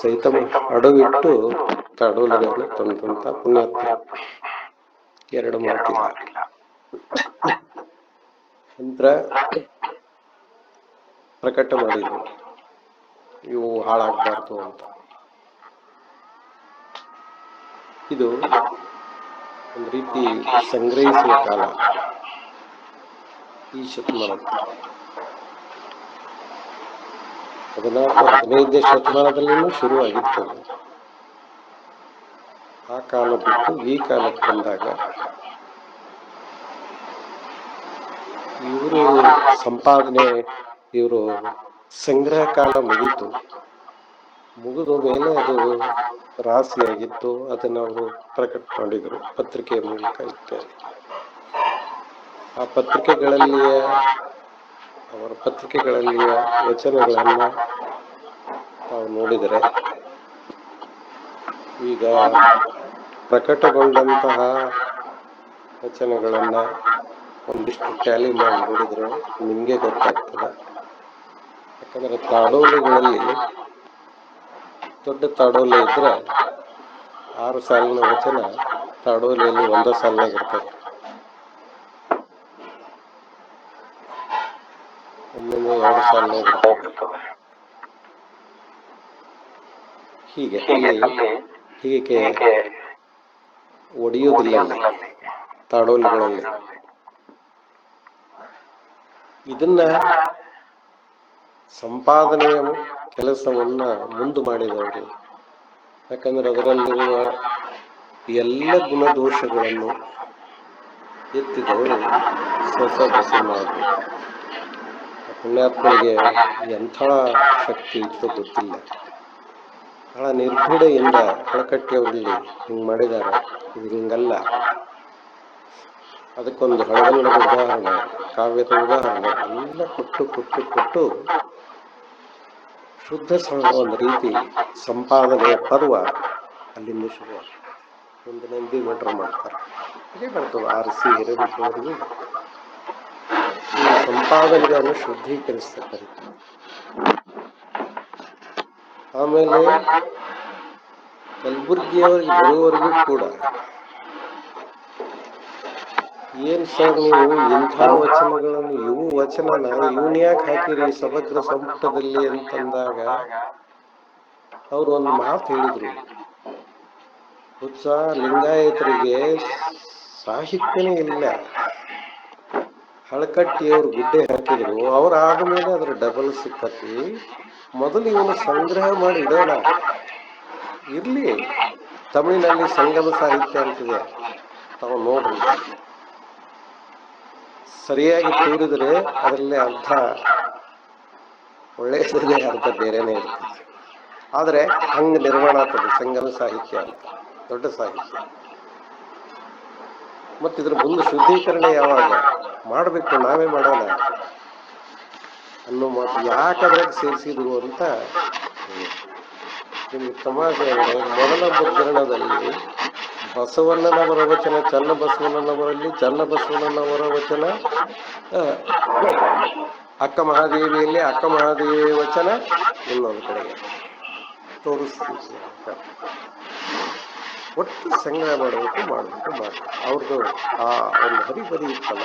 ಸಹಿತ ಅಡವಿಟ್ಟು ತಡೋಲುಗಳನ್ನು ತಂದಂತ ಪುಣ್ಯಾತ್ಮ. ಎರಡು ಮಾತಿಲ್ಲ. ನಂತರ ಪ್ರಕಟ ಮಾಡಿದ್ರು. ಇವು ಹಾಳಾಗಬಾರ್ದು ಅಂತ. ಇದು ಒಂದು ರೀತಿ ಸಂಗ್ರಹಿಸುವ ಕಾಲ. ಈ ಶತಮಾನ ಹದಿನಾಲ್ಕು ಹದಿನೈದನೇ ಶತಮಾನದಲ್ಲಿನೂ ಶುರುವಾಗಿತ್ತು. ಆ ಕಾಲ ಬಿಟ್ಟು ಈ ಕಾಲಕ್ಕೆ ಬಂದಾಗ ಇವರು ಸಂಪಾದನೆ, ಇವರು ಸಂಗ್ರಹ ಕಾಲ ಮುಗೀತು. ಮುಗಿದ ಮೇಲೆ ಅದು ರಾಸಿಯಾಗಿತ್ತು ಅದನ್ನ ಅವರು ಪ್ರಕಟ ಮಾಡಿದರು ಪತ್ರಿಕೆಯ ಮೂಲಕ ಇತ್ಯಾದಿ. ಆ ಪತ್ರಿಕೆಗಳಲ್ಲಿಯ ಅವರ ಪತ್ರಿಕೆಗಳಲ್ಲಿಯ ವಚನಗಳನ್ನ ತಾವು ನೋಡಿದರೆ, ಈಗ ಪ್ರಕಟಗೊಂಡಂತಹ ವಚನಗಳನ್ನು ಒಂದಿಷ್ಟು ಟ್ಯಾಲಿ ಮಾಡಿ ನೋಡಿದ್ರೆ ನಿಮಗೆ ಗೊತ್ತಾಗ್ತದೆ. ಯಾಕಂದ್ರೆ ತಾಡೋಲೆಗಳಲ್ಲಿ ದೊಡ್ಡ ತಾಡೋಲೆ ಇದ್ದರೆ ಆರು ಸಾಲಿನ ವಚನ ತಾಡೋಲೆಯಲ್ಲಿ ಒಂದೇ ಸಾಲಿನಾಗ ಒಮ್ಮೊಮ್ಮೆ ಎರಡು ಇರ್ತದೆ ಹೀಗೆ ಅಲ್ಲಿ ಹೀಗೆ ಒಡೆಯುವುದಿಲ್ಲ ತಾಡೋಲೆಗಳಲ್ಲಿ. ಇದನ್ನ ಸಂಪಾದನೆಯ ಕೆಲಸವನ್ನ ಮುಂದು ಮಾಡಿದವರು ಯಾಕಂದ್ರೆ ಅದರಲ್ಲಿರುವ ಎಲ್ಲ ಗುಣದೋಷಗಳನ್ನು ಎತ್ತಿದವರು ಸ್ವಸ ಬಸವನಾದ್ರು ಪುಣ್ಯಾತ್ಮನಿಗೆ ಎಂಥ ಶಕ್ತಿ ಇತ್ತು ಗೊತ್ತಿಲ್ಲ. ಬಹಳ ನಿರ್ಭೀಡೆಯಿಂದ ಕಳಕಟ್ಟಿಯವರಲ್ಲಿ ಹಿಂಗೆ ಮಾಡಿದ್ದಾರೆ. ಇದು ಹಿಂಗಲ್ಲ. ಅದಕ್ಕೊಂದು ಹಳಗನ್ನಡದ ಉದಾಹರಣೆ, ಕಾವ್ಯದ ಉದಾಹರಣೆ, ಎಲ್ಲ ಕೊಟ್ಟು ಕೊಟ್ಟು ಕೊಟ್ಟು ಶುದ್ಧ ಒಂದು ರೀತಿ ಸಂಪಾದನೆಯ ಪರ್ವ ಅಲ್ಲಿಂದ ಶುರು ಒಂದು ನಂದಿ ಮಟ್ರ ಮಾಡ್ತಾರೆ. ಹೇಗೆ ಬರ್ತದೆ ಆರಿಸಿ ಸಂಪಾದನೆಗಳನ್ನು ಶುದ್ಧೀಕರಿಸ್ತಕ್ಕಂಥ ಆಮೇಲೆ ಕಲಬುರ್ಗಿಯವರಿಗೆ ಬರುವವರೆಗೂ ಕೂಡ ಏನ್ ಸರ್ ನೀವು ಇಂಥ ವಚನಗಳನ್ನು, ಇವು ವಚನ ಇವನ್ ಯಾಕೆ ಹಾಕಿರಿ ಸಮಗ್ರ ಸಂಪುಟದಲ್ಲಿ ಅಂತಂದಾಗ ಅವ್ರು ಒಂದು ಮಾತು ಹೇಳಿದ್ರು. ಉತ್ಸಾಹ ಲಿಂಗಾಯತರಿಗೆ ಸಾಹಿತ್ಯನೇ ಇಲ್ಲ. ಹಳಕಟ್ಟಿಯವ್ರು ಗುಡ್ಡೆ ಹಾಕಿದ್ರು, ಅವ್ರು ಆದ್ಮೇಲೆ ಅದ್ರ ಡಬಲ್ ಸಿಕ್ಕತಿ. ಮೊದಲು ಇವನು ಸಂಗ್ರಹ ಮಾಡಿ ಇಡೋಣ. ಇರ್ಲಿ, ತಮಿಳಿನಲ್ಲಿ ಸಂಗಮ ಸಾಹಿತ್ಯ ಅಂತಿದೆ. ತಾವು ನೋಡ್ರಿ. ಸರಿಯಾಗಿ ತೂರಿದ್ರೆ ಅದರಲ್ಲಿ ಅರ್ಥ. ಒಳ್ಳೆಯದೇ ಅರ್ಥ, ಬೇರೆನೇ ಇರ್ತದೆ ಆದರೆ ಹಂಗೆ ನಿರ್ಮಾಣ ಆಗ್ತದೆ ಸಂಗಮ ಸಾಹಿತ್ಯ ಅಂತ, ದೊಡ್ಡ ಸಾಹಿತ್ಯ. ಮತ್ತೆ ಇದ್ರ ಮುಂದೆ ಶುದ್ಧೀಕರಣ ಯಾವಾಗ? ಮಾಡಬೇಕು, ನಾವೇ ಮಾಡೋಣ ಅನ್ನೋ ಮಾತು ಯಾಕಂದ್ರೆ ಸೇರಿಸಿದ್ರು ಅಂತ ನಿಮ್ಗೆ ತಮಾಷೆ ಅಂದ್ರೆ ಮೊದಲ ಮುದ್ರಣದಲ್ಲಿ ಬಸವಣ್ಣನವರ ವಚನ, ಚನ್ನ ಬಸವಣ್ಣನವರಲ್ಲಿ ಚನ್ನ ವಚನ ಅಕ್ಕ ಮಹಾದೇವಿಯಲ್ಲಿ ಅಕ್ಕ ಮಹಾದೇವಿ ವಚನ ಇನ್ನೊಂದು ಕಡೆಗೆ ತೋರಿಸ್ತೀವಿ ಒಟ್ಟು ಸಂಗ್ರಹ ಮಾಡಬೇಕು ಮಾಡಬೇಕು ಮಾಡಬೇಕು ಅವ್ರದ್ದು ಆ ಒಂದು ಹರಿಬರಿ ಇತ್ತಲ್ಲ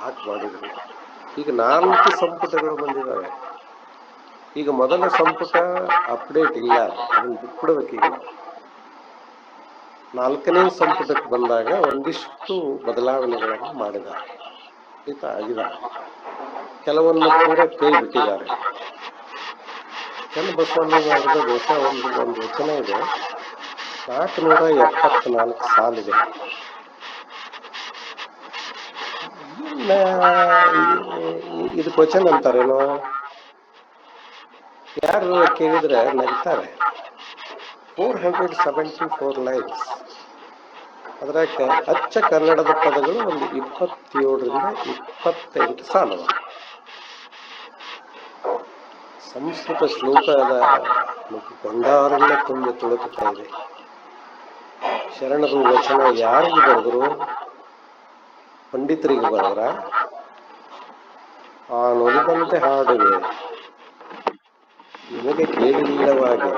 ಹಾಕಿ ಮಾಡಿದ್ರು. ಈಗ ನಾಲ್ಕು ಸಂಪುಟಗಳು ಬಂದಿದ್ದಾವೆ ಈಗ ಮೊದಲ ಸಂಪುಟ ಅಪ್ಡೇಟ್ ಇಲ್ಲ, ಅದನ್ನು ಬಿಟ್ಬಿಡ್ಬೇಕೀಗ. ನಾಲ್ಕನೇ ಸಂಪುಟಕ್ಕೆ ಬಂದಾಗ ಒಂದಿಷ್ಟು ಬದಲಾವಣೆಗಳನ್ನು ಮಾಡಿದ್ದಾರೆ. ಈತ ಆಗಿದ್ದಾರೆ ಕೆಲವನ್ನು ಕೂಡ ಕೈ ಬಿಟ್ಟಿದ್ದಾರೆ ಚನ್ನಬಸವಣ್ಣನವರದ ದೇಶ ಒಂದು ಒಂದು ವಚನ ಇದೆ. ನಾಲ್ಕುನೂರ ಎಪ್ಪತ್ನಾಲ್ಕು ಸಾಲಿದೆ. ಇದು ಇ- ಇದಕ್ಕೆ ವಚನ ಅಂತಾರೇನೋ? ಯಾರು ಕೇಳಿದ್ರೆ ನಗ್ತಾರೆ. Four hundred seventy four lines ಅದ್ರಾಗ ಅಚ್ಚ ಕನ್ನಡದ ಪದಗಳು ಒಂದು ಇಪ್ಪತ್ತೇಳರಿಂದ ಇಪ್ಪತ್ತೆಂಟು ಸಾಲವ. ಸಂಸ್ಕೃತ ಶ್ಲೋಕದ ಭಂಡಾರನ್ನ ತುಂಬಿ ತುಳುಕುತ್ತಾ ಇದೆ. ಶರಣರು ವಚನ ಯಾರಿಗೆ ಬರೆದ್ರು? ಪಂಡಿತರಿಗೆ ಬರೆದ್ರ? ಆ ನುಡಿದಂತೆ ಹಾಡುವೆ. ನಿಮಗೆ ಕೇಳಿಲ್ಲವಾಗಿ.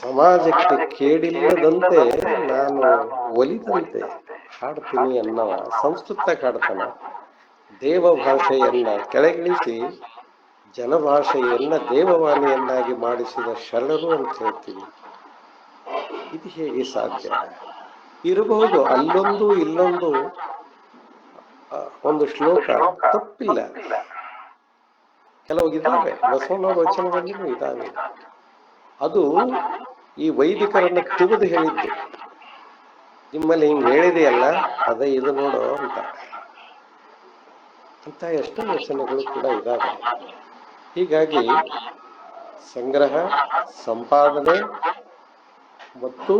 ಸಮಾಜಕ್ಕೆ ಕೇಳಿಲ್ಲದಂತೆ ನಾನು ಒಲಿದಂತೆ ಹಾಡ್ತೀನಿ ಅನ್ನವ ಸಂಸ್ಕೃತ ಹಾಡ್ತಾನ ದೇವ ಭಾಷೆಯನ್ನ ಕೆಳಗಿಳಿಸಿ, ಜನಭಾಷೆಯನ್ನ ದೇವವಾಣಿಯನ್ನಾಗಿ ಮಾಡಿಸಿದ ಶರಣರು ಅಂತ ಹೇಳ್ತೀವಿ ಇದು ಹೇಗೆ ಸಾಧ್ಯ. ಇರಬಹುದು, ಅಲ್ಲೊಂದು ಇಲ್ಲೊಂದು ಒಂದು ಶ್ಲೋಕ ತಪ್ಪಿಲ್ಲ. ಕೆಲವು ಇದ್ದಾವೆ ಬಸವನ ವಚನದಲ್ಲಿಯೂ ಇದ್ದಾವೆ ಅದು ಈ ವೈದಿಕರನ್ನು ತುಗಿದು ಹೇಳಿದ್ದು. ನಿಮ್ಮಲ್ಲಿ ಹಿಂಗ್ ಹೇಳಿದೆಯಲ್ಲ, ಅದೇ ಇದು ನೋಡು ಅಂತ. ಅಂತ ಎಷ್ಟೋ ವಚನಗಳು ಕೂಡ ಇದ್ದಾವೆ ಹೀಗಾಗಿ ಸಂಗ್ರಹ, ಸಂಪಾದನೆ ಮತ್ತು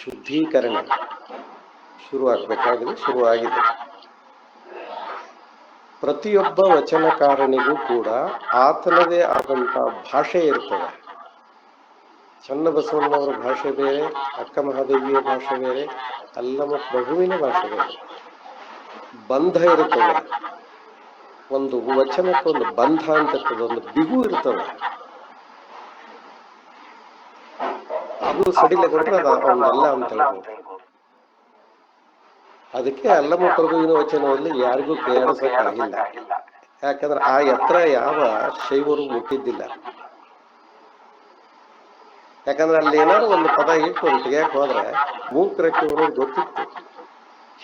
ಶುದ್ಧೀಕರಣ ಶುರುವಾಗಬೇಕಾಗಿದೆ, ಶುರುವಾಗಿದೆ. ಪ್ರತಿಯೊಬ್ಬ ವಚನಕಾರನಿಗೂ ಕೂಡ ಆತನದೇ ಆದಂಥ ಭಾಷೆ ಇರ್ತದೆ. ಚನ್ನಬಸವಣ್ಣವರ ಭಾಷೆ ಬೇರೆ ಅಕ್ಕ ಮಹಾದೇವಿಯ ಭಾಷೆ ಬೇರೆ, ಅಲ್ಲಮ್ಮ ಪ್ರಭುವಿನ ಭಾಷೆ ಬೇರೆ. ಬಂಧ ಇರುತ್ತದೆ ಒಂದು ವಚನಕ್ಕೊಂದು ಬಂಧ ಅಂತ ಇರ್ತದೆ, ಒಂದು ಬಿಗು ಇರ್ತದೆ. ಅದು ಸಡಿಲಗೊಂಡ್ರೆ ಅದು ಒಂದಲ್ಲ ಅಂತ ಹೇಳ್ಬೋದು. ಅದಕ್ಕೆ ಅಲ್ಲಮ್ಮ ಪ್ರಭುವಿನ ವಚನದಲ್ಲಿ ಯಾರಿಗೂ ಕೇಳಿಸಕ್ಕಾಗಿಲ್ಲ ಯಾಕಂದ್ರೆ ಆ ಎತ್ತರ ಯಾವ ಶೈವರು ಮುಟ್ಟಿದ್ದಿಲ್ಲ. ಯಾಕಂದ್ರೆ ಅಲ್ಲಿ ಏನಾದ್ರು ಒಂದು ಪದ ಇಟ್ಟು ಒಂದು ತೆಗಿಯಕ್ ಹೋದ್ರೆ ಮೂಕ್ರಕ್ಕೆ ಅವರು ಗೊತ್ತಿತ್ತು.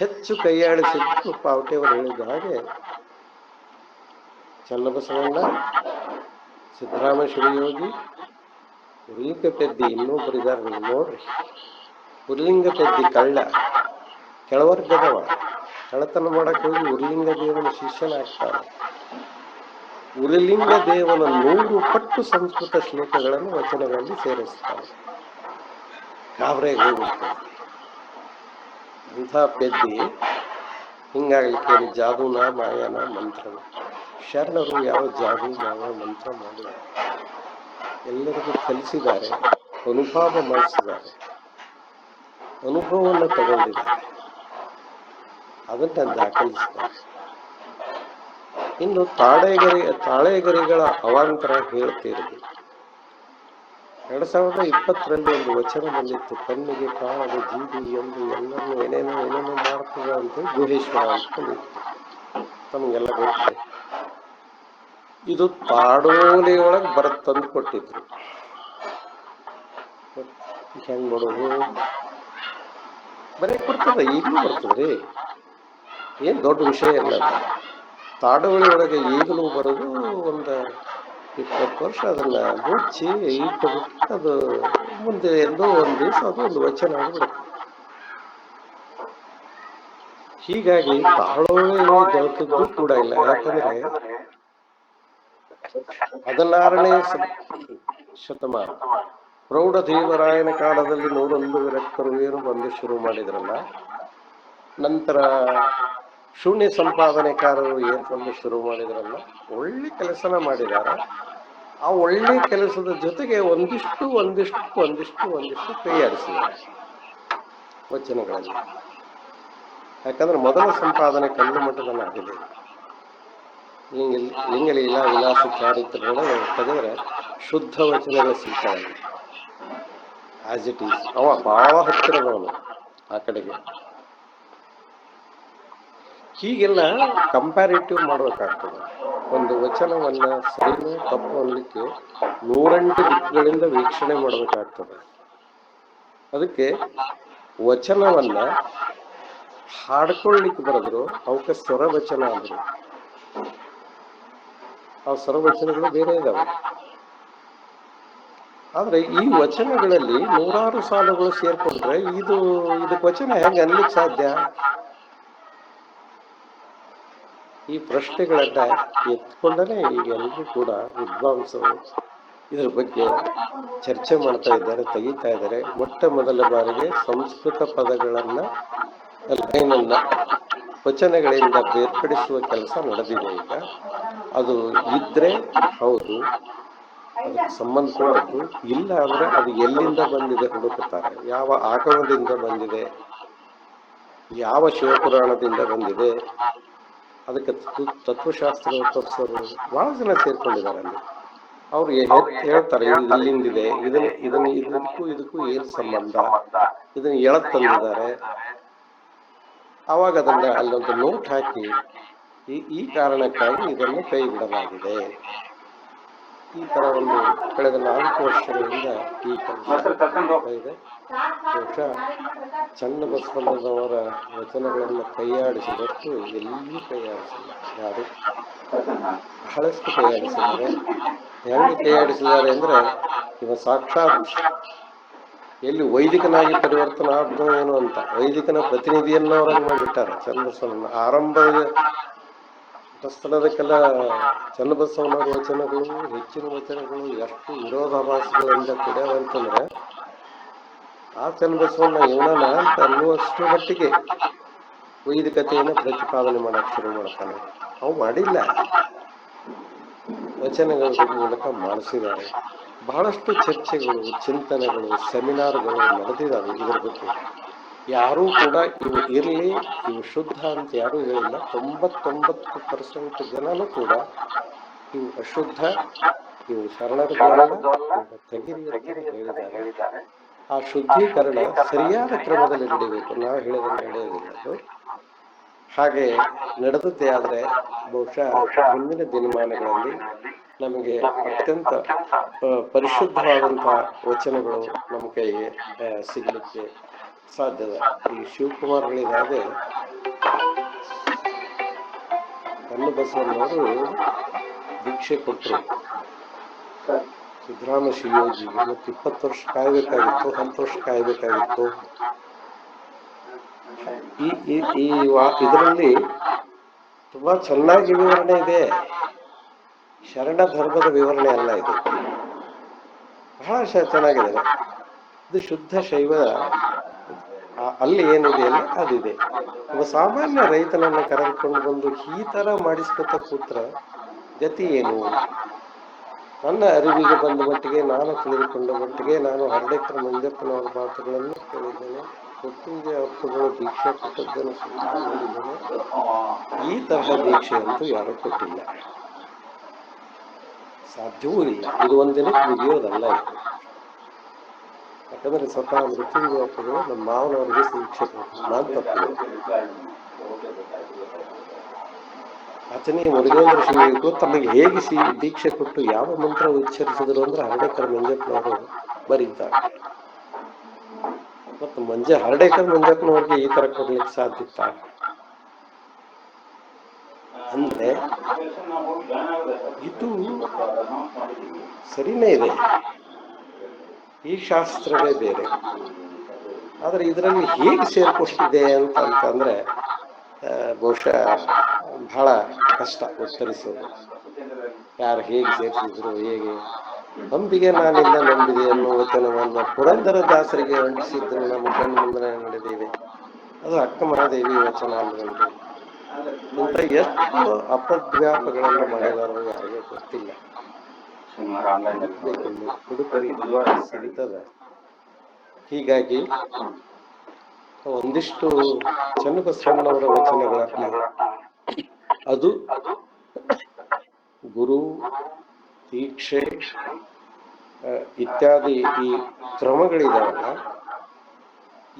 ಹೆಚ್ಚು ಕೈಯಾಡಿಸಿದ್ದು ಪಾವಟೆಯವರು ಹೇಳಿದ ಹಾಗೆ ಚನ್ನಬಸವಣ್ಣ ಸಿದ್ದರಾಮ ಶಿವಯೋಗಿ ಉರ್ಲಿಂಗ ಪೆದ್ದಿ ಇನ್ನೊಬ್ರು ಇದಾರ ನೀವು ನೋಡ್ರಿ. ಉರ್ಲಿಂಗ ಪೆದ್ದಿ ಕಳ್ಳ. ಕೆಳವರ್ಗದವ. ಕಳ್ಳತನ ಮಾಡಕ್ ಹೋಗಿ ಉರ್ಲಿಂಗ ದೇವನ ಶಿಷ್ಯನಾಗ್ತಾನೆ ಉರ್ಲಿಂಗ ದೇವನ ನೂರು ಪಟ್ಟು ಸಂಸ್ಕೃತ ಶ್ಲೋಕಗಳನ್ನು ವಚನಗಳಲ್ಲಿ ಸೇರಿಸ್ತಾನೆ. ಗಾಬರೆಗೆ ಹೋಗ್ಬಿಡ್ತಾನೆ. ಅಂಥ ಪೆದ್ದಿ ಕೇಳಿ, ಜಾದೂನ ಮಾಯನ ಮಂತ್ರನ. ಶರಣರು ಯಾವ ಜಾದೂ ಮಾಯ ಮಂತ್ರ ಮಾಡಿಲ್ಲ ಎಲ್ಲರಿಗೂ ಕಲಿಸಿದ್ದಾರೆ, ಅನುಭವ ಮಾಡಿಸಿದ್ದಾರೆ, ಅನುಭವವನ್ನು ತಗೊಂಡಿದ್ದಾರೆ. ಅದನ್ನ ದಾಖಲಿಸಿದ್ದಾರೆ. ಇನ್ನು ತಾಳೆಗರಿ, ತಾಳೆಗರಿಗಳ ಅವಾಂತರ ಹೇಳ್ತೀರಿ ಎರಡ್ ಸಾವಿರದ ಇಪ್ಪತ್ತರಲ್ಲಿ ಒಂದು ವಚನ ಬಂದಿತ್ತು, ಕಣ್ಣಿಗೆ ಕಾಣದ ಜೀವಿ ಎಂದು ಎಲ್ಲರೂ ಏನೇನೋ ಏನೇನೋ ಮಾಡ್ತದೆ ಅಂತ ಗುಹೇಶ್ವರ ಅಂತ ಬಂದಿತ್ತು. ತಮಗೆಲ್ಲ ಗೊತ್ತಿದೆ ಇದು ತಾಡೋಲಿಯೊಳಗೆ ಬರತ್ ತಂದು ಕೊಟ್ಟಿದ್ರು. ಹೆಂಗ್ ಮಾಡೋದು? ಬರೀ ಕೊಡ್ತದೆ? ಈಗಲೂ ಬರ್ತದ್ರಿ ಏನ್ ದೊಡ್ಡ ವಿಷಯ ಇಲ್ಲ. ತಾಡೋಳಿ ಒಳಗೆ ಈಗಲೂ ಬರೋದು ಒಂದು ಇಪ್ಪತ್ತು ವರ್ಷ ಅದನ್ನ ಮುಚ್ಚಿ ಇಟ್ಟುಬಿಟ್ಟು ಅದು ಮುಂದೆ ಎಂದೋ ಒಂದು ದಿವಸ ಅದು ಒಂದು ವಚನ ಆಗ್ಬಿಡುತ್ತೆ. ಹೀಗಾಗಿ ತಾಳೋಳಿ ದೊರಕಿದ್ದು ಕೂಡ ಇಲ್ಲ. ಯಾಕಂದ್ರೆ ಹದಿನಾರನೇ ಶತಮಾನ. ಪ್ರೌಢ ದೇವರಾಯನ ಕಾಲದಲ್ಲಿ ನೂರೊಂದು ವಿರಕ್ತರು ಏನು ಬಂದು ಶುರು ಮಾಡಿದ್ರಲ್ಲ, ನಂತರ ಶೂನ್ಯ ಸಂಪಾದನೆಕಾರರು ಏನು ಬಂದು ಶುರು ಮಾಡಿದ್ರಲ್ಲ, ಒಳ್ಳೆ ಕೆಲಸನ ಮಾಡಿದಾರ. ಆ ಒಳ್ಳೆ ಕೆಲಸದ ಜೊತೆಗೆ ಒಂದಿಷ್ಟು ಒಂದಿಷ್ಟು ಒಂದಿಷ್ಟು ಒಂದಿಷ್ಟು ಕೈಯಾಡಿಸಿದ್ದಾರೆ ವಚನಗಳಲ್ಲಿ. ಯಾಕಂದ್ರೆ ಮೊದಲ ಸಂಪಾದನೆ ಕಲ್ಲು ಮಟ್ಟದಲ್ಲಿ ಆಗಿದೆ ಲಿಂಗ ಲಿಂಗಲೀಲ ವಿಲಾಸ ಚಾರಿತ್ರಗಳ ತೆಗೆದ್ರೆ ಶುದ್ಧ ವಚನಗಳು ಸಿಗ್ತವೆ. ಆಸ್ ಇಟ್ ಈಸ್ ಅವ ಬಹಳ ಹತ್ತಿರದವನು ಆ ಕಡೆಗೆ. ಹೀಗೆಲ್ಲ ಕಂಪ್ಯಾರಿಟಿವ್ ಮಾಡಬೇಕಾಗ್ತದೆ. ಒಂದು ವಚನವನ್ನ ಸರಿನೋ ತಪ್ಪು ಅನ್ನಲಿಕ್ಕೆ ನೂರೆಂಟು ದಿಕ್ಕುಗಳಿಂದ ವೀಕ್ಷಣೆ ಮಾಡಬೇಕಾಗ್ತದೆ. ಅದಕ್ಕೆ ವಚನವನ್ನ ಹಾಡ್ಕೊಳ್ಳಿಕ್ಕೆ ಬರೆದ್ರು, ಅವಕ್ಕೆ ಸ್ವರವಚನ ಅಂದ್ರು. ಆ ಸರ್ವಚನಗಳು ಬೇರೆ ಇದಾವೆ. ಆದ್ರೆ ಈ ವಚನಗಳಲ್ಲಿ ನೂರಾರು ಸಾಲುಗಳು ಸೇರ್ಕೊಂಡ್ರೆ ಇದು, ಇದಕ್ಕೆ ವಚನ ಹೇಗೆ ಅನ್ಲಿಕ್ಕೆ ಸಾಧ್ಯ? ಈ ಪ್ರಶ್ನೆಗಳನ್ನ ಎತ್ಕೊಂಡನೆ ಈಗ ಎಲ್ಲರೂ ಕೂಡ ವಿದ್ವಾಂಸರು ಇದ್ರ ಬಗ್ಗೆ ಚರ್ಚೆ ಮಾಡ್ತಾ ಇದ್ದಾರೆ, ತೆಗಿತಾ ಇದ್ದಾರೆ. ಮೊಟ್ಟ ಮೊದಲ ಬಾರಿಗೆ ಸಂಸ್ಕೃತ ಪದಗಳನ್ನ ಲೈನನ್ನ ವಚನಗಳಿಂದ ಬೇರ್ಪಡಿಸುವ ಕೆಲಸ ನಡೆದಿದೆ ಈಗ. ಅದು ಇದ್ರೆ ಹೌದು ಅದಕ್ಕೆ ಸಂಬಂಧಪಟ್ಟದ್ದು. ಇಲ್ಲ ಅಂದ್ರೆ ಅದು ಎಲ್ಲಿಂದ ಬಂದಿದೆ ಹುಡುಕುತ್ತಾರೆ. ಯಾವ ಆಗಮದಿಂದ ಬಂದಿದೆ, ಯಾವ ಶಿವಪುರಾಣದಿಂದ ಬಂದಿದೆ, ಅದಕ್ಕೆ ತತ್ವಶಾಸ್ತ್ರ ಪ್ರೊಫೆಸರು ಬಹಳ ಜನ ಸೇರ್ಕೊಂಡಿದ್ದಾರೆ ಅಲ್ಲಿ. ಅವ್ರು ಹೇಳ್ತಾರೆ ಇಲ್ಲಿಂದಿದೆ, ಇದನ್ನ ಇದನ್ನ, ಇದಕ್ಕೂ ಇದಕ್ಕೂ ಏನು ಸಂಬಂಧ? ಇದನ್ನ ಎಳತ್ ತಂದಿದ್ದಾರೆ. ಅವಾಗ ಅದನ್ನ ಅಲ್ಲೊಂದು ನೋಟ್ ಹಾಕಿ. ಈ ಈ ಕಾರಣಕ್ಕಾಗಿ ಇದನ್ನು ಕೈ ಬಿಡಲಾಗಿದೆ ಈ ತರ ಒಂದು ಕಳೆದ ನಾಲ್ಕು ವರ್ಷಗಳಿಂದ ಈ ಕೆಲಸ ಇದೆ. ಬಹುಶಃ ಚನ್ನಬಸವಣ್ಣನವರ ವಚನಗಳನ್ನು ಕೈಯಾಡಿಸಿದಷ್ಟು ಎಲ್ಲಿಯೂ ಕೈಯಾಡಿಸಿಲ್ಲ. ಯಾರು? ಬಹಳಷ್ಟು ಕೈಯಾಡಿಸಿದ್ದಾರೆ. ಹೆಂಗೆ ಕೈಯಾಡಿಸಿದ್ದಾರೆ ಅಂದ್ರೆ ಇವ ಸಾಕ್ಷಾತ್ ಎಲ್ಲಿ ವೈದಿಕನಾಗಿ ಪರಿವರ್ತನ ಆದ್ರೂ ಏನು ಅಂತ. ವೈದಿಕನ ಪ್ರತಿನಿಧಿಯನ್ನ ಅವರಾಗಿ ಮಾಡಿಬಿಟ್ಟಾರೆ. ಚನ್ನಬಸವನ ಆರಂಭ ಸ್ಥಳದಕ್ಕೆಲ್ಲ ಚನ್ನಬಸವನ ವಚನಗಳು, ಹೆಚ್ಚಿನ ವಚನಗಳು ಎಷ್ಟು ವಿರೋಧಾಭಾಸಗಳಿಂದ ಅಂತಂದ್ರೆ ಆ ಚನ್ನಬಸವನ ಇವನನ ಅಂತ ಅನ್ನುವಷ್ಟು ಮಟ್ಟಿಗೆ ವೈದಿಕತೆಯನ್ನು ಪ್ರತಿಪಾದನೆ ಮಾಡಕ್ ಶುರು ಮಾಡ್ತಾನೆ. ಅವು ಮಾಡಿಲ್ಲ. ವಚನಗಳ ಮೂಲಕ ಮಾಡಿಸಿದ್ದಾರೆ. ಬಹಳಷ್ಟು ಚರ್ಚೆಗಳು, ಚಿಂತನೆಗಳು, ಸೆಮಿನಾರ್ಗಳು ನಡೆದಿದ್ದಾವೆ ಇದರ ಬಗ್ಗೆ. ಯಾರೂ ಕೂಡ ಇವು ಇರಲಿ, ಇವು ಶುದ್ಧ ಅಂತ ಯಾರೂ ಹೇಳಿಲ್ಲ. ತೊಂಬತ್ತೊಂಬತ್ತು ಪರ್ಸೆಂಟ್ ಜನನು ಕೂಡ ಇವು ಅಶುದ್ಧ, ಇವು ಹೇಳಿದ್ದಾರೆ ಆ ಶುದ್ಧೀಕರಣ ಸರಿಯಾದ ಕ್ರಮದಲ್ಲಿ ನಡೀಬೇಕು. ನಾವು ಹೇಳಿದ್ರೆ ನಡೆಯೋದಿಲ್ಲ ಹಾಗೆ ನಡೆದದ್ದೇ ಆದರೆ ಬಹುಶಃ ಮುಂದಿನ ದಿನಮಾನಗಳಲ್ಲಿ ನಮಗೆ ಅತ್ಯಂತ ಪರಿಶುದ್ಧವಾದಂತಹ ವಚನಗಳು ನಮ್ಮ ಕೈಗೆ ಸಿಗಲಿಕ್ಕೆ ಸಾಧ್ಯದ. ಈ ಶಿವಕುಮಾರ್ ಹೇಳಿದಾಗೆ ಕಣ್ಣು ಬಸವಣ್ಣವರು ದೀಕ್ಷೆ ಕೊಟ್ಟರು. ಸಿದ್ದರಾಮ ಶಿವಯೋಗಿಗೆ ಮತ್ತು ಇಪ್ಪತ್ತು ವರ್ಷ ಕಾಯ್ಬೇಕಾಗಿತ್ತು ಹತ್ತು ವರ್ಷ ಕಾಯ್ಬೇಕಾಗಿತ್ತು. ಈ ಇದರಲ್ಲಿ ತುಂಬಾ ಚೆನ್ನಾಗಿ ವಿವರಣೆ ಇದೆ. ಶರಣ ಧರ್ಮದ ವಿವರಣೆ ಅಲ್ಲ ಇದು. ಬಹಳ ಚೆನ್ನಾಗಿದೆ ಇದು. ಶುದ್ಧ ಶೈವ ಅಲ್ಲಿ ಅಲ್ಲಿ ಏನಿದೆಯಲ್ಲ ಅದಿದೆ. ಒಬ್ಬ ಸಾಮಾನ್ಯ ರೈತನನ್ನ ಕರೆದುಕೊಂಡು ಬಂದು ಈ ತರ ಮಾಡಿಸ್ಕೊತ ಕೂತ್ರ ಗತಿ ಏನು? ನನ್ನ ಅರಿವಿಗೆ ಬಂದ ಮಟ್ಟಿಗೆ, ನಾನು ತಿಳಿದುಕೊಂಡ ಮಟ್ಟಿಗೆ, ನಾನು ಹರ್ಡೇಕರ್ ಮಂಜಪ್ಪನವರ ಮಾತುಗಳನ್ನು ಕೇಳಿದ್ದೇನೆ. ಮೃತ್ಯುಂಜಯ ಅರ್ಥಗಳು ದೀಕ್ಷೆ ಕೊಟ್ಟದ್ದನ್ನು ನೋಡಿದ್ದೇನೆ ಈ ತರಹ ದೀಕ್ಷೆ ಅಂತೂ ಯಾರೂ ಕೊಟ್ಟಿಲ್ಲ. ಸಾಧ್ಯವೂ ಇಲ್ಲ ಇದು ಒಂದಿನಕ್ಕೆ ಮುಗಿಯೋದಲ್ಲ ಇದು. ಯಾಕಂದ್ರೆ ಸ್ವತಃ ಅಪ್ಪಗಳು ನಮ್ಮ ಮಾವನವರಿಗೆ ಕೊಟ್ಟರು ನಾನು ತಪ್ಪು ಆತನಿಗೆ ಮುರುಗೇಂದ್ರ ಶ್ರೀಗಳು ತಮಗೆ ಹೇಗೆ ದೀಕ್ಷೆ ಕೊಟ್ಟು ಯಾವ ಮಂತ್ರ ಉಚ್ಚರಿಸಿದ್ರು ಅಂದ್ರೆ ಹರಡೇಕರ್ ಮಂಜಪ್ಪನವರು ಬರೀತಾರೆ. ಮತ್ತು ಮಂಜ ಹರಡೇಕರ್ ಮಂಜಪ್ಪನವ್ರಿಗೆ ಈ ತರ ಕೊಡ್ಲಿಕ್ಕೆ ಸಾಧ್ಯತ ಅಂದ್ರೆ ಇದು ಸರಿನೇ ಇದೆ. ಈ ಶಾಸ್ತ್ರವೇ ಬೇರೆ. ಆದ್ರೆ ಇದರಲ್ಲಿ ಹೇಗೆ ಸೇರ್ಕೊಟ್ಟಿದೆ ಅಂತ ಅಂತಂದ್ರೆ ಆ, ಬಹುಶಃ ಬಹಳ ಕಷ್ಟ ಉತ್ತರಿಸೋದು. ಯಾರು ಹೇಗೆ ಸೇರಿಸಿದ್ರು ಹೇಗೆ? ನಂಬಿಗೆ ನಾನಿಂದ ನಂಬಿದೆ ಅನ್ನುವ ಪುರಂದರ ದಾಸರಿಗೆ ಅಂಟಿಸಿದ್ರು ನಮ್ಮ ಕಣ್ಣು ಮುಂದೆ ನಡೆದಿವೆ ಅದು ಅಕ್ಕ ಮಹಾದೇವಿ ವಚನ ಅಲ್ಲವಲ್ರಿ ಇಂಥ ಎಷ್ಟು ಅಪದ್ವ್ಯಾಪಗಳನ್ನು ಮಾಡಿದಾರೋ ಯಾರಿಗೂ ಗೊತ್ತಿಲ್ಲ. ಹುಡುಕರಿ ಹುಡುಕಿ ಸಿಗ್ತದ. ಹೀಗಾಗಿ ಒಂದಿಷ್ಟು ಚನ್ನಬಸವಣ್ಣವರ ವಚನಗಳನ್ನ. ಅದು ಗುರು, ದೀಕ್ಷೆ ಇತ್ಯಾದಿ ಈ ಕ್ರಮಗಳಿದಾವಲ್ಲ,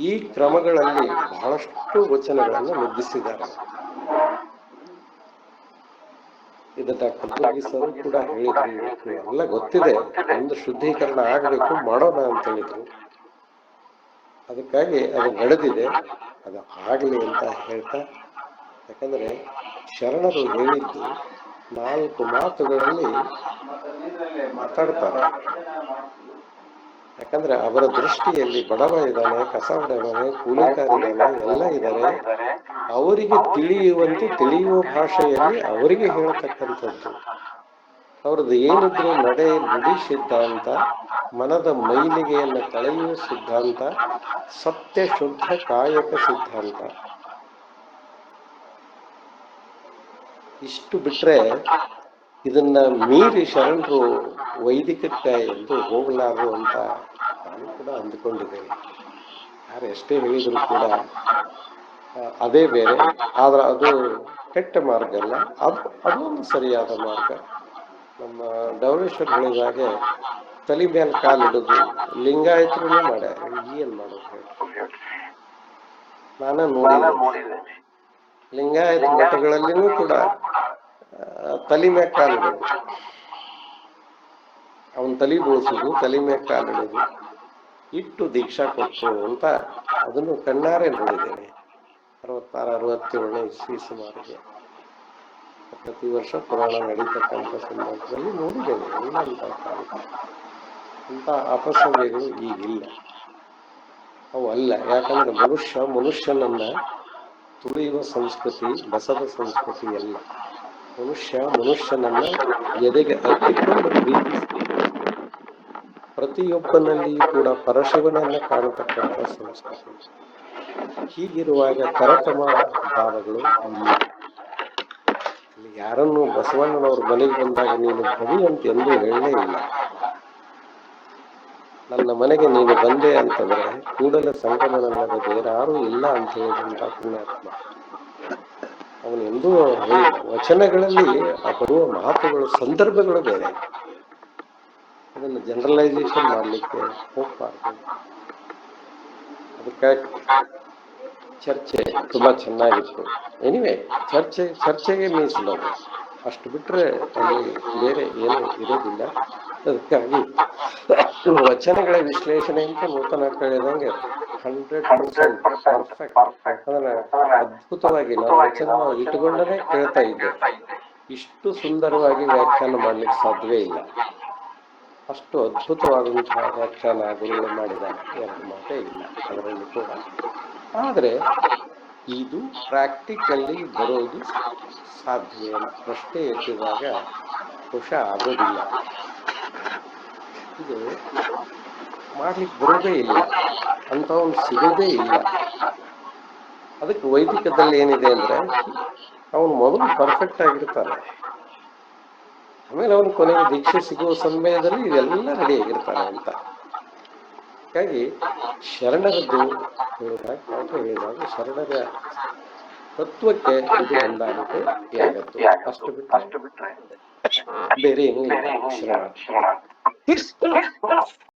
ಈ ಕ್ರಮಗಳಲ್ಲಿ ಬಹಳಷ್ಟು ವಚನಗಳನ್ನು ಮುದ್ದಿಸಿದ್ದಾರೆ ಇದನ್ನ ಕಲ್ಬುರ್ಗಿ ಸರ್ ಕೂಡ ಹೇಳಿದ್ರು. ಎಲ್ಲ ಗೊತ್ತಿದೆ. ಒಂದು ಶುದ್ಧೀಕರಣ ಆಗಬೇಕು, ಮಾಡೋಣ ಅಂತ ಹೇಳಿದ್ರು. ಅದಕ್ಕಾಗಿ ಅದು ನಡೆದಿದೆ. ಅದು ಆಗಲಿ ಅಂತ ಹೇಳ್ತಾ, ಯಾಕಂದ್ರೆ ಶರಣರು ಹೇಳಿದ್ದು ನಾಲ್ಕು ಮಾತುಗಳಲ್ಲಿ ಮಾತಾಡ್ತಾರೆ. ಯಾಕಂದ್ರೆ ಅವರ ದೃಷ್ಟಿಯಲ್ಲಿ ಬಡವ ಇದ್ದಾನೆ, ಕಸ ಹೊಡೆದಾನೆ ಕೂಲಿಕಾರ ಇದ್ದಾನೆ ಎಲ್ಲ ಇದ್ದಾರೆ. ಅವರಿಗೆ ತಿಳಿಯುವಂತೆ ತಿಳಿಯುವ ಭಾಷೆಯಲ್ಲಿ ಅವರಿಗೆ ಹೇಳ್ತಕ್ಕಂಥದ್ದು. ಅವ್ರದ್ದು ಏನಿದ್ರು ನಡೆ, ನುಡಿ ಸಿದ್ಧಾಂತ, ಮನದ ಮೈಲಿಗೆಯನ್ನು ಕಳೆಯುವ ಸಿದ್ಧಾಂತ, ಸತ್ಯ ಶುದ್ಧ ಕಾಯಕ ಸಿದ್ಧಾಂತ. ಇಷ್ಟು ಬಿಟ್ರೆ ಇದನ್ನ ಮೀರಿ ಶರಣರು ವೈದಿಕಕ್ಕೆ ಎಂದು ಹೋಗಲಾರು ಅಂತ ನಾನು ಕೂಡ ಅಂದುಕೊಂಡಿದ್ದೇನೆ. ಯಾರು ಎಷ್ಟೇ ಹೇಳಿದ್ರು ಕೂಡ ಅದೇ ಬೇರೆ ಆದ್ರೆ ಅದು ಕೆಟ್ಟ ಮಾರ್ಗ ಅಲ್ಲ. ಅದು ಅದೊಂದು ಸರಿಯಾದ ಮಾರ್ಗ. ನಮ್ಮ ಡೌರೇಶ್ವರ್ ಹೇಳಿದಾಗೆ ತಲೆ ಮೇಲೆ ಕಾಲಿಡುದು ಲಿಂಗಾಯತರು ಮಾಡ ಏನ್ ಮಾಡೋದು ಹೇಳಿ. ನಾನು ನೋಡಿದೆ ಲಿಂಗಾಯತ ಮಠಗಳಲ್ಲಿನೂ ಕೂಡ ತಲೆ ಮ್ಯಾಗ ಕಾಲಿಡೋದು ಅವನ್ ತಲೆ ಬೋಳಿಸೋದು ತಲೆ ಮ್ಯಾಗ ಕಾಲಿಡೋದು ಇಟ್ಟು ದೀಕ್ಷಾ ಕೊಟ್ಟು ಅಂತ ಅದನ್ನು ಕಣ್ಣಾರೆ ನೋಡಿದ್ದೇನೆ. ಅರವತ್ತಾರು, ಅರವತ್ತೇಳನೇ ಇಸ್ವಿ ಸುಮಾರಿಗೆ. ಪ್ರತಿ ವರ್ಷ ಪುರಾಣ ನಡೀತಕ್ಕಂಥ ಸಂದರ್ಭದಲ್ಲಿ ನೋಡಿದ್ದೇನೆ. ಇಲ್ಲ ಅಂತ ಇಂಥ ಅಪಸವ್ಯಗಳು ಈಗಿಲ್ಲ. ಅವು ಅಲ್ಲ. ಯಾಕಂದ್ರೆ ಮನುಷ್ಯ, ಮನುಷ್ಯನನ್ನ ತುಳಿಯುವ ಸಂಸ್ಕೃತಿ ಬಸದ ಸಂಸ್ಕೃತಿ ಅಲ್ಲ. ಮನುಷ್ಯ, ಮನುಷ್ಯನನ್ನ ಎದೆಗೆ ಹತ್ತಿಕೊಂಡು ಪ್ರೀತಿಸುವ ಪ್ರತಿಯೊಬ್ಬನಲ್ಲಿಯೂ ಕೂಡ ಪರಶಿವನನ್ನ ಕಾಣತಕ್ಕಂಥ ಸಂಸ್ಕೃತಿ. ಹೀಗಿರುವಾಗ ತರತಮ ಭಾವಗಳು ಯಾರನ್ನು ಬಸವಣ್ಣನವ್ರ ಮನೆಗೆ ಬಂದಾಗ ನೀನು ಕವಿ ಅಂತ ಎಂದೂ ಹೇಳಲೇ ಇಲ್ಲ. ನನ್ನ ಮನೆಗೆ ನೀನು ಬಂದೆ ಅಂತಂದ್ರೆ ಕೂಡಲ ಸಂಗಮನಲ್ಲದೆ ಯಾರೂ ಇಲ್ಲ ಅಂತ ಹೇಳಿದಂತ ಪುಣ್ಯಾತ್ಮ. ಅವನು ಎಂದೂ ವಚನಗಳಲ್ಲಿ ಆ ಬರುವ ಮಾತುಗಳು ಸಂದರ್ಭಗಳು ಬೇರೆ. ಅದನ್ನು ಜನರಲೈಸೇಷನ್ ಮಾಡಲಿಕ್ಕೆ ಹೋಗ್ಬಾರ್ದು. ಅದಕ್ಕಾಗಿ ಚರ್ಚೆ ತುಂಬಾ ಚೆನ್ನಾಗಿತ್ತು. ಎನಿವೆ ಚರ್ಚೆ, ಚರ್ಚೆಗೆ ಮೀಸಲದು ಅಷ್ಟು ಬಿಟ್ರೆ ಅಲ್ಲಿ ಬೇರೆ ಏನು ಇರೋದಿಲ್ಲ. ಅದಕ್ಕಾಗಿ ವಚನಗಳ ವಿಶ್ಲೇಷಣೆ ಅಂತ ನೂತನ ಕೇಳಿದಂಗೆ ಹಂಡ್ರೆಡ್ ಪರ್ಸೆಂಟ್ ಪರ್ಫೆಕ್ಟ್ ಅದನ್ನ ಅದ್ಭುತವಾಗಿ ನಾವು ವಚನ ಇಟ್ಟುಕೊಂಡೇ ಕೇಳ್ತಾ ಇದ್ದೆ. ಇಷ್ಟು ಸುಂದರವಾಗಿ ವ್ಯಾಖ್ಯಾನ ಮಾಡ್ಲಿಕ್ಕೆ ಸಾಧ್ಯವೇ ಇಲ್ಲ. ಅಷ್ಟು ಅದ್ಭುತವಾದಂತಹ ವ್ಯಾಖ್ಯಾನ ಗುರುಗಳು ಮಾಡಿದ್ದಾರೆ. ಎರಡು ಮಾತೇ ಇಲ್ಲ. ಅದರಲ್ಲಿ ಕೂಡ. ಆದರೆ ಇದು ಪ್ರಾಕ್ಟಿಕಲ್ಲಿ ಬರೋದು ಸಾಧ್ಯ ಪ್ರಶ್ನೆ ಎತ್ತಿದಾಗ ಬಹುಶಃ ಆಗೋದಿಲ್ಲ. ಇದು ಮಾಡ್ಲಿಕ್ಕೆ ಬರೋದೇ ಇಲ್ಲ. ಅಂಥವನು ಸಿಗೋದೇ ಇಲ್ಲ. ಅದಕ್ಕೆ ವೈದಿಕದಲ್ಲಿ ಏನಿದೆ ಅಂದ್ರೆ ಅವನು ಮೊದಲು ಪರ್ಫೆಕ್ಟ್ ಆಗಿರ್ತಾನೆ. ಆಮೇಲೆ ಅವನು ಕೊನೆಗೆ ದೀಕ್ಷೆ ಸಿಗುವ ಸಮಯದಲ್ಲಿ ಇದೆಲ್ಲ ರೆಡಿ ಆಗಿರ್ತಾನೆ ಅಂತ. ಹಾಗಾಗಿ ಶರಣರದ್ದು ಹೇಳಿದಾಗ ಪಾಠ ಹೇಳಿದಾಗ ಶರಣರ ತತ್ವಕ್ಕೆ ಇದು ಹೊಂದಾಣಿಕೆ ಆಗತ್ತೆ ಅಷ್ಟು ಬಿಟ್ಟು ಬೇರೆ ಏನೂ ಇಲ್ಲ. ಶರಣ